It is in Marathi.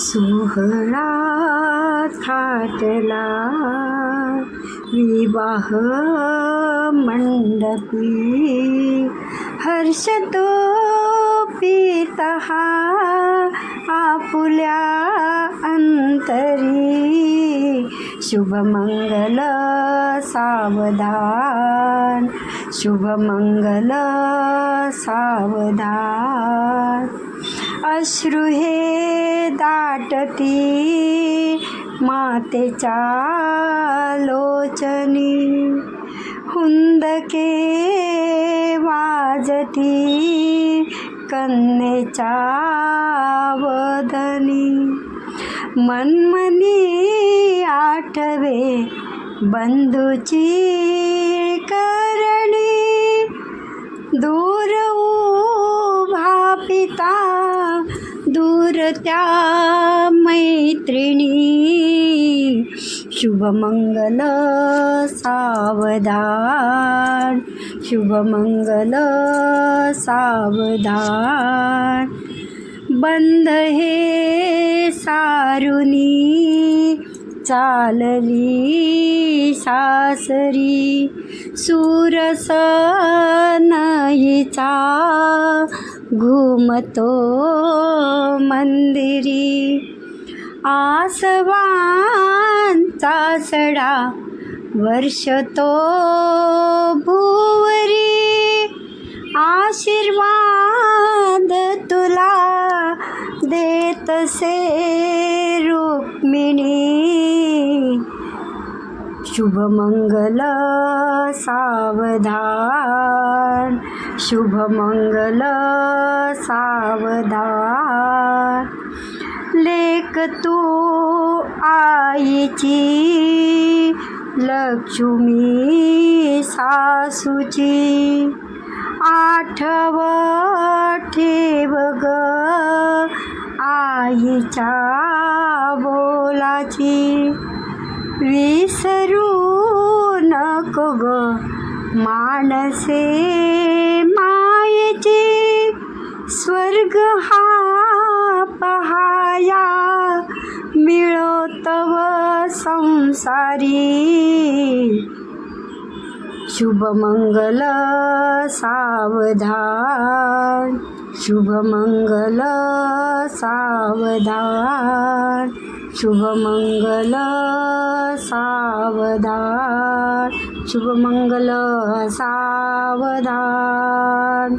सोहळा थाटला विवाह मंडपी. हर्ष तो पितहा आपुल्या अंतरी. शुभमंगल सावधान. शुभमंगल सावधान. अश्रु हे वाटती मातेच्या लोचनी. हुंदके वाजती कन्नेच्या वदनी. मनमनी आठवे बंधूची करणी. दूर उभा पिता मैत्रिणी शुभमंगल सावधान शुभमंगल सावधान. बंद हे सारुनी चालली सासरी सुरस नयीचा घुमतो मंदिरी. आसवांचा सडा वर्षतो भुवरी. आशीर्वाद तुला देतसे रुक्मिणी. शुभमंगल सावधान शुभमंगल सावधान. लेख तू आईची लक्ष्मी सासूची. आठव ठेव ग आईच्या बोलाची. विसरू नको ग. मानसे मायेचे स्वर्ग हा पहाया. मिळोतव संसारी. शुभमंगल सावधान। शुभमंगल सावधान। शुभमंगल सावधान। शुभमंगल सावधान।